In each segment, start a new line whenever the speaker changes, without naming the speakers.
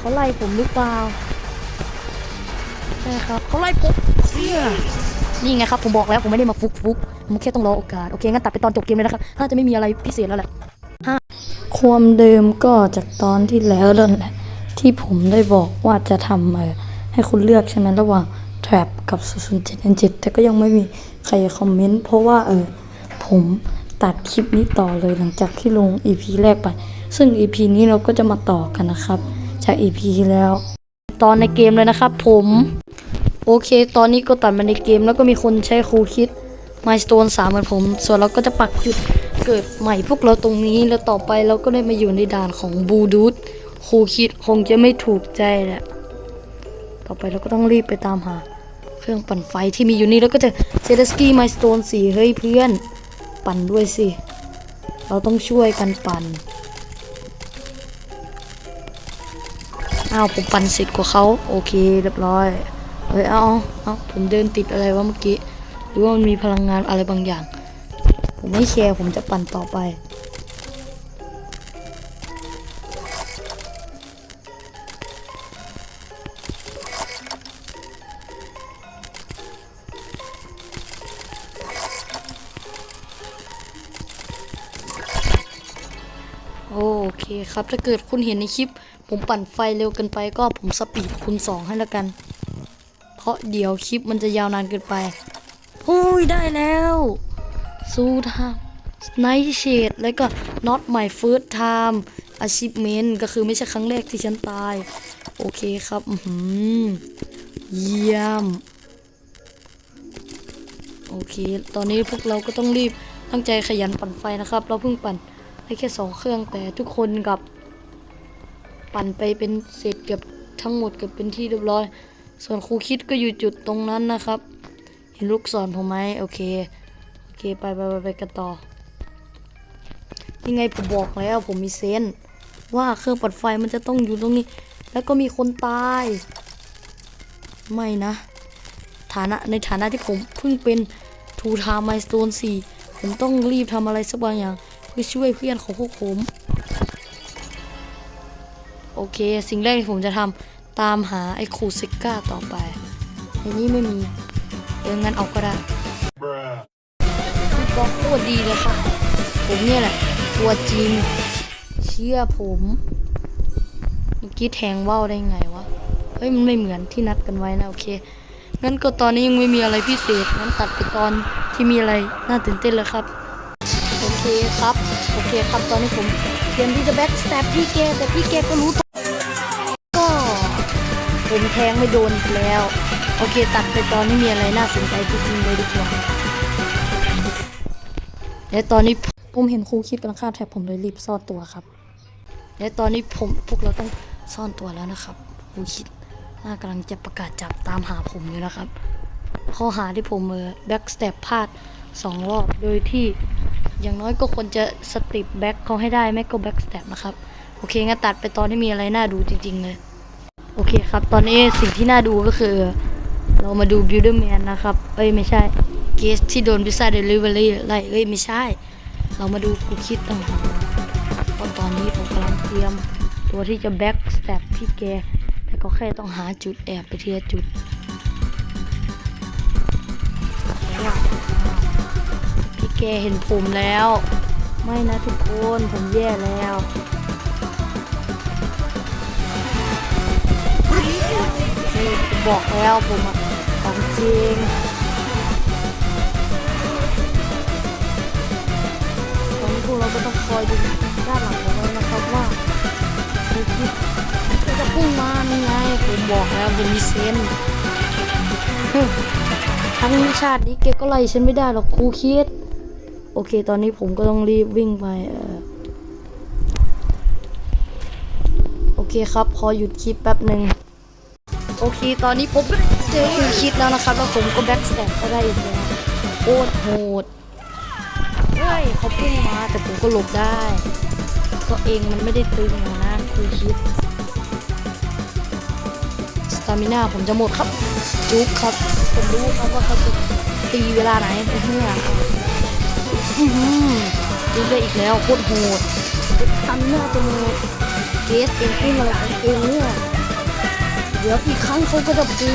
เขาไล่ผมหรือเปล่าใช่ครับเขาไล่ผมเสียนี่ไงครับผมบอกแล้วผมไม่ได้มาฟุกฟุกผมแค่ต้องรอโอกาสโอเคงั้นตัดไปตอนจบเกมเลยนะครับน่าจะไม่มีอะไรพิเศษแล้วแหละห้าความเดิมก็จากตอนที่แล้วนั่นแหละที่ผมได้บอกว่าจะทำเออให้คุณเลือกใช่ไหมระหว่าง Trap กับ 007 แต่ก็ยังไม่มีใครคอมเมนต์เพราะว่าเออผมตัดคลิปนี้ต่อเลยหลังจากที่ลง EP แรกไป ซึ่ง EP นี้เราก็จะมาต่อกันนะครับ จาก EP ที่แล้ว ตอนในเกมเลยนะครับผม โอเค ตอนนี้ก็ตัดมาในเกมแล้วก็มีคนใช้ครูคิด m y s t o n e 3เหมือนผม ส่วนเราก็จะปักจุดเกิดใหม่พวกเราตรงนี้แล้วต่อไปเราก็ได้มาอยู่ในด่านของบูดูดครูคิดคงจะไม่ถูกใจแหละ ต่อไปเราก็ต้องรีบไปตามหา เครื่องปั่นไฟที่มีอยู่นี่แล้วก็จะเซเลสกี้ไมสโตนสี่เฮ้ยเพื่อน ปั่นด้วยสิ เราต้องช่วยกันปั่น อ้าวผมปั่นเสร็จกว่าเขาโอเคเรียบร้อยเฮ้ยเอาเอาเอาผมเดินติดอะไรวะเมื่อกี้หรือว่ามันมีพลังงานอะไรบางอย่าง ผมไม่แคร์ผมจะปั่นต่อไป คครับ ถ้าเกิดคุณเห็นในคลิป ผมปั่นไฟเร็วเกินไปก็ผมสปีดคูณ2ให้แล้วกัน เพราะเดี๋ยวคลิปมันจะยาวนานเกินไปโอ้ยได้แล้ว สู้ทาไนท์เชดแล้วก็ not my first time achievement ก็คือไม่ใช่ครั้งแรกที่ฉันตาย โอเคครับอือหือเยี่ยม โอเค ตอนนี้พวกเราก็ต้องรีบตั้งใจขยันปั่นไฟนะครับ เราเพิ่งปั่น ได้แค่สองเครื่องแต่ทุกคนกับ ปั่นไปเป็นเสร็จเกือบทั้งหมดเกือบเป็นที่เรียบร้อย ส่วนครูคิดก็อยู่จุดตรงนั้นนะครับ เห็นลูกศรผมไหมโอเคโอเคไปไปไปไปกันต่อยังไงผมบอกแล้วผมมีเซนว่าเครื่องปั่นไฟมันจะต้องอยู่ตรงนี้ แล้วก็มีคนตาย ไม่นะ ฐานะในฐานะที่ผมเพิ่งเป็นทูทามไมสโตนสี่ผมต้องรีบทำอะไรสักบางอย่างือช่วยเพื่อนของพวกผม โอเค สิ่งแรกที่ผมจะทำตามหาไอ้ครูซิก้าต่อไปในนี้ไม่มี เอองั้นเอาก็ได้คุณปอกโคตรดีเลยครับ ผมเนี่ยแหละ ตัวจริง เชื่อผมเมื่อกี้แทงว่าวได้ไงวะ เฮ้ย มันไม่เหมือนที่นัดกันไว้นะ โอเค งั้นก็ตอนนี้ยังไม่มีอะไรพิเศษงั้นตัดไปตอนที่มีอะไรน่าตื่นเต้นเลยครับ เคครับ โอเคครับตอนนี้ผมเตรียมที่จะแบ็กสแตปพี่แกแต่พี่แกก็รู้ตัวก็ผมแทงไม่โดนอีกแล้ว โอเค ตัดไปตอนที่มีอะไรน่าสนใจจริงๆเลยดีกว่าและตอนนี้ผมเห็นครูคิดกำลังฆ่าแท็บผมเลยรีบซ่อนตัวครับ และตอนนี้ผมพวกเราต้องซ่อนตัวแล้วนะครับครูคิดน่ากำลังจะประกาศจับตามหาผมอยู่นะครับ ข้อหาที่ผมเออแบ็กสเต็ปพลาดสองรอบ โดยที่ อย่างน้อยก็ควรจะสติปแบ็กเขาให้ได้ไม่ก็แบ็กสเต็ปนะครับ โอเคงั้นตัดไปตอนที่มีอะไรน่าดูจริง ๆ เลย โอเคครับ ตอนนี้สิ่งที่น่าดูก็คือ เรามาดู Builderman นะครับ เอ้ย ไม่ใช่เกสที่โดนพิซซ่าเดลิเวอรี่ไล่เอ้ย ไม่ใช่ เรามาดูกูคิดต่างหากเพราะตอนนี้ผมกำลังเตรียมตัวที่จะแบ็กส t ต p พี่แกแต่ก็แค่ต้องหาจุดแอบไปทีละจุด แกเห็นผมแล้ว ไม่นะทุกคนผมแย่แล้วนี่บอกแล้วผมของจริงตอนนี้พวกเราก็ต้องคอยดูด้านหลังของเรานะครับว่าในคลิปก็จะพุ่งมานี่ไงผมบอกแล้วผมมีเซนทั้งชาตินี้แกก็ไล่ฉันไม่ได้หรอกครูคิด โอเค ตอนนี้ผมก็ต้องรีบวิ่งไปเออโอเคครับขอหยุดคลิปแป๊บหนึ่งโอเค ตอนนี้ผมก็เจอคือคิดแล้วนะครับ แล้วผมก็แบ็กสแตปก็ได้อีกแล้วโคตรโหดเฮ้ยเขาพุ่งมาแต่ผมก็หลบได้ก็เองมันไม่ได้ตึงหรอกนะคือคิดสตามิน่าผมจะหมดครับ จุ๊บครับ ผมรู้ครับว่าเขาจะตีเวลาไหนเมื่อ อื้ได้อีกแล้วโคตรโหดสตามิน่าตัวเกสเองพุ่งอะไรของเองเนี่ยเดี๋ยวอีกครั้งเขาก็จะปู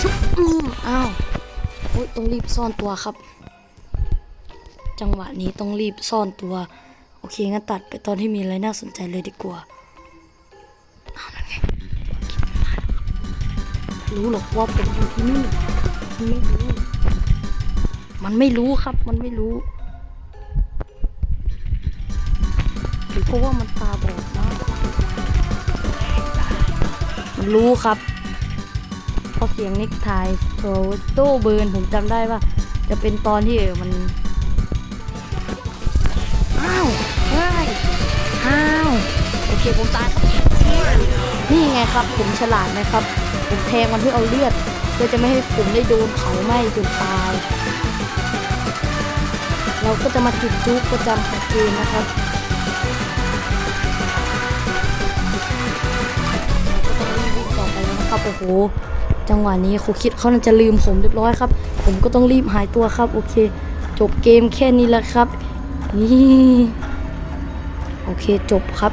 ชุบอืมอ้าวโอ๊ยต้องรีบซ่อนตัวครับ จังหวะนี้ต้องรีบซ่อนตัว โอเคงั้นตัดไปตอนที่มีอะไรน่าสนใจเลยดีกว่าอ้าวนั่นไงรู้หรอกว่าผมอยู่ที่นี่ไม่รู้ มันไม่รู้ครับ มันไม่รู้หรือเพราะว่ามันตาบอดมากมันรู้ครับเพราะเสียงนิกทายโทรโต้เบิร์นผมจำได้ว่า จะเป็นตอนที่มันอ้าวเฮ้ยอ้าวโอเคผมตายนี่ไงครับผมฉลาดนะครับ ผมแทงมันเพื่อเอาเลือดเพื่อจะไม่ให้ผมได้โดนเผาไหม้จนตาย เราก็จะมาจุดจุกประจำของเกมนะครับก็ต้องรีบวิ่งต่อไปแล้วนะครับโอ้โหจังหวะนี้ครูคิดเขาน่าจะลืมผมเรียบร้อยครับ ผมก็ต้องรีบหายตัวครับ โอเค จบเกมแค่นี้แหละครับ นี่โอเคจบครับ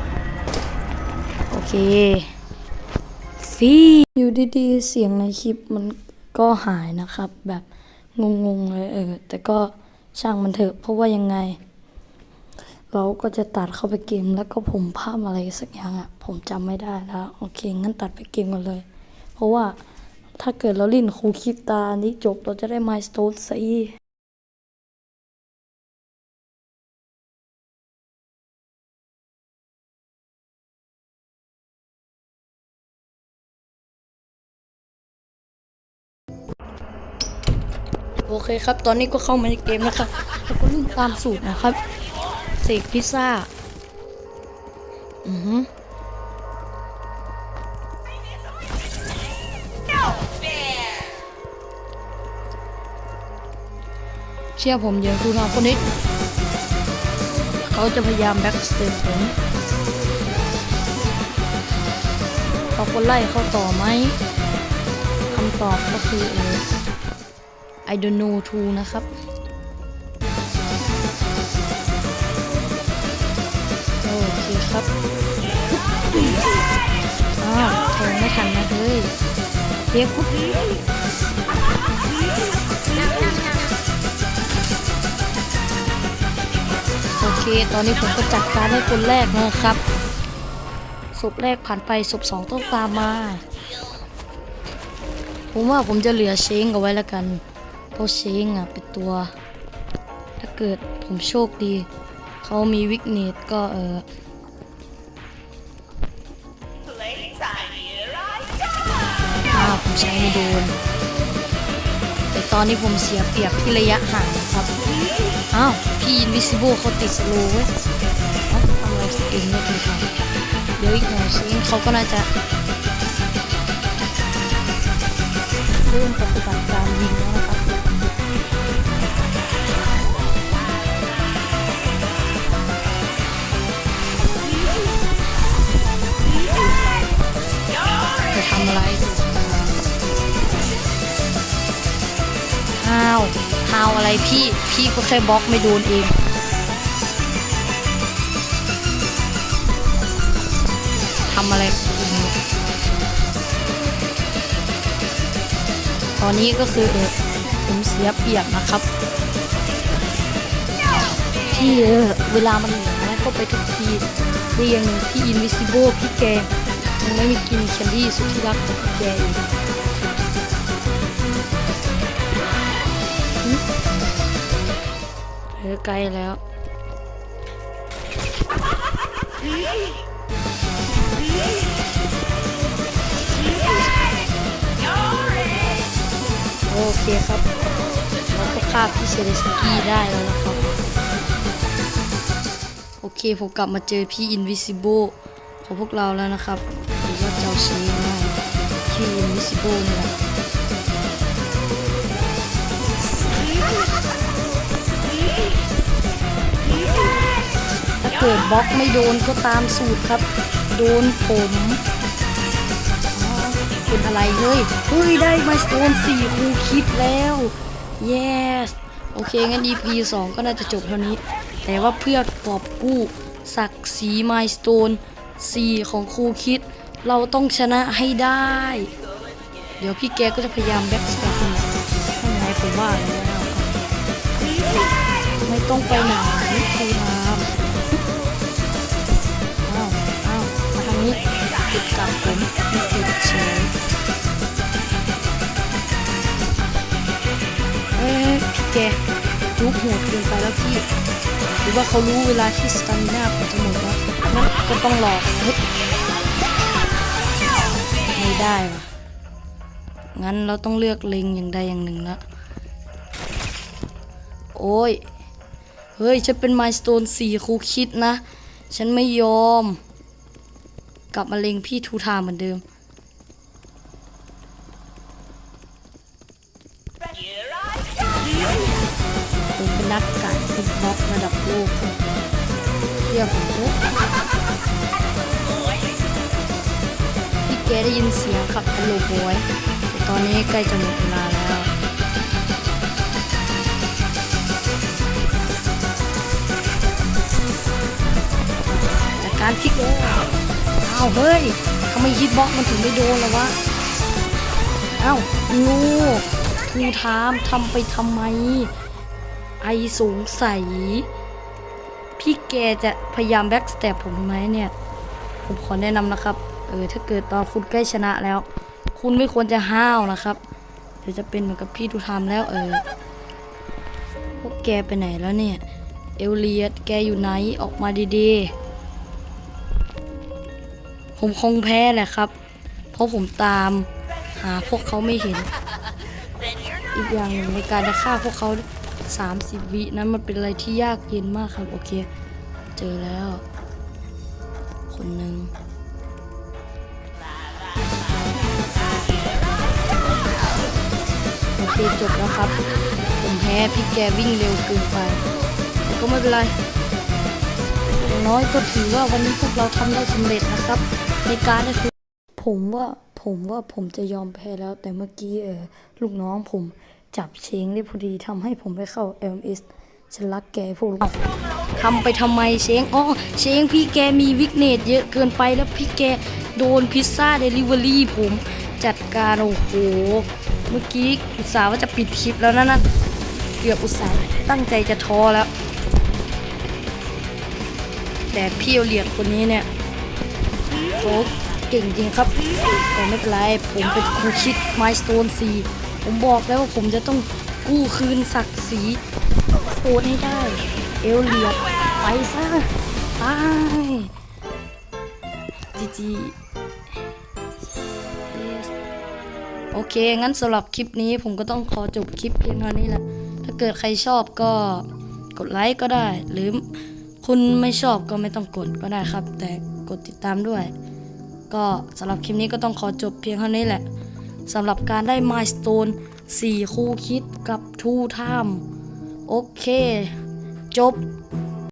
โอเคฟีอยู่ดีๆ เสียงในคลิปมันก็หายนะครับ แบบงงๆเลยเออแต่ก็ ช่างมันเถอะเพราะว่ายังไง เราก็จะตัดเข้าไปเกมแล้วก็ผมภาพอะไรสักอย่างอะ่ะ ผมจำไม่ได้แล้วโอเคงั้นตัดไปเกมกันเลย เพราะว่าถ้าเกิดเราลื่นครูคิดตานี้จบเราจะได้ไมสโตนสี โอเคครับ ตอนนี้ก็เข้ามาในเกมนะครับแล้วก็เล่นตามสูตรนะครับเสกพิซซ่า อือฮึเชื่อผมเดี๋ยวดูน้องคนนี้ เขาจะพยายามแบ็กสเตปผมเขาคนไล่เข้าต่อไหมคำตอบก็คือเออ I don't know too นะครับโอเคครับอ้าวแทงไม่ทันนะเฮ้ยเรียกปุ๊บโอเค ตอนนี้ผมก็จัดการให้คนแรกนะครับศพแรกผ่านไปศพสองต้องตามมา ผมว่าผมจะเหลือเชงเอาไว้แล้วกัน เพราะเชงอะเป็นตัว ถ้าเกิดผมโชคดี เขามีวิกเนตก็เอออ้าวผมใช้ไม่โดน แต่ตอนนี้ผมเสียเปรียบที่ระยะห่างนะครับ อ้าว พี่อินวิซิโบเขาติดสโลเว้ยเอาทำอะไรสกินไม่ดีครับเดี๋ยวอีกหน่อยซิเขาก็น่าจะเริ่มปฏิบัติการยิงแล้ว พี่ พี่ก็แค่บล็อกไม่โดนเอง ทำอะไรตอนนี้ก็คือเออผมเสียเปรียบนะครับ พี่เออเวลามันเหลือนะเข้าไปทุกทีได้อย่างหนึ่งพี่อินวิซิโบพี่แกยังไม่มีกินแคนดี้สุดที่รักของพี่แกอีก ออไกลแล้ว โอเคครับ เราก็ฆ่าพี่เซเลสกี้ได้แล้วนะครับ โอเคผมกลับมาเจอพี่ Invisible ของพวกเราแล้วนะครับหรือว่าเจ้าชีนะพี่ Invisible นี่แหละ เกิดบล็อกไม่โดนก็ตามสูตรครับ โดนผมเป็นอะไรเฮ้ยเฮ้ยได้มาสโตนสี่คูคิดแล้ว yes โอเค งั้น EP 2ก็น่าจะจบเท่านี้ แต่ว่าเพื่อกอบกู้ศักดิ์ศรีมายสโตน4ของครูคิด เราต้องชนะให้ได้ เดี๋ยวพี่แกก็จะพยายามแบ็กสเตปขึ้นมาข้างในผมว่าแล้วไม่ต้องไปไหนครูทา นี้ติดกับผมม่ติดเฉยเอ้พี่แกจุกโหดเกินไปแล้วพี่หรือว่าเขารู้เวลาที่สตามิน่าผมจะหมดแล้วงั้นก็ต้องรอฮ้ยไม่ได้วะงั้นเราต้องเลือกเล็งอย่างใดอย่างหนึ่งละโอ้ย เฮ้ย ฉันเป็นไมสโตนสี่ครูคิดนะ ฉันไม่ยอม กลับมาเล็งพี่ทูทาเหมือนเดิม ผมเป็นนักการคิกบ็อกซ์ระดับโลกครับเทียบผมด้วยพี่แกได้ยินเสียงขับตลกบอยแต่ตอนนี้ใกล้จะหมดเวลาแล้วจากการพลิกโอ้อ้าเฮ้ยทำไมฮิตบ็อกมันถึงไม่โดนล่ะวะ เอ้างูทูทามทำไปทำไม ไอสงสัย พี่แกจะพยายามแบ็กสเตปผมไหมเนี่ย ผมขอแนะนำนะครับ เออ ถ้าเกิดตอนคุณใกล้ชนะแล้ว คุณไม่ควรจะห้าวนะครับ เดี๋ยวจะเป็นเหมือนกับพี่ทูทามแล้วเออ พวกแกไปไหนแล้วเนี่ย เอลเลียดแกอยู่ไหน ออกมาดีๆ ผมคงแพ้แหละครับ เพราะผมตามหาพวกเขาไม่เห็น อีกอย่างหนึ่งในการจะฆ่าพวกเขา 30 วินั้นมันเป็นอะไรที่ยากเย็นมากครับ โอเค เจอแล้ว คนหนึ่งโอเคจบแล้วครับ ผมแพ้พี่แกวิ่งเร็วเกินไปก็ไม่เป็นไรอย่างน้อยก็ถือว่าวันนี้พวกเราทำได้สำเร็จนะครับ ในการก็คือผมว่าผมว่าผมจะยอมแพ้แล้ว แต่เมื่อกี้เออลูกน้องผมจับเชงได้พอดีทำให้ผมไปเข้า LMS ฉันรักแกพวกลูกทำไปทำไมเชงอ๋อเชงพี่แกมีวิกเนตเยอะเกินไปแล้วพี่แกโดนพิซซ่าเดลิเวอรี่ผมจัดการโอ้โห เมื่อกี้อุตส่าห์ว่าจะปิดคลิปแล้วนะนะเกือบอุตส่าห์ตั้งใจจะท้อแล้ว แต่พี่เอเหรียญคนนี้เนี่ย เขาเก่งจริงครับแต่ไม่เป็นไร ผมเป็นครูคิดไมสโตนซีผมบอกแล้วว่าผมจะต้องกู้คืนศักดิ์ศรีโอนให้ได้ เอลเลียดไปซะตายจีจีโอเค งั้นสำหรับคลิปนี้ผมก็ต้องขอจบคลิปเพียงเท่านี้แหละ ถ้าเกิดใครชอบก็กดไลค์ก็ได้ หรือคุณไม่ชอบก็ไม่ต้องกดก็ได้ครับ แต่ กดติดตามด้วย ก็สำหรับคลิปนี้ก็ต้องขอจบเพียงเท่านี้แหละสำหรับการได้ Milestone 4 คู่คิดกับ2 time โอเค จบ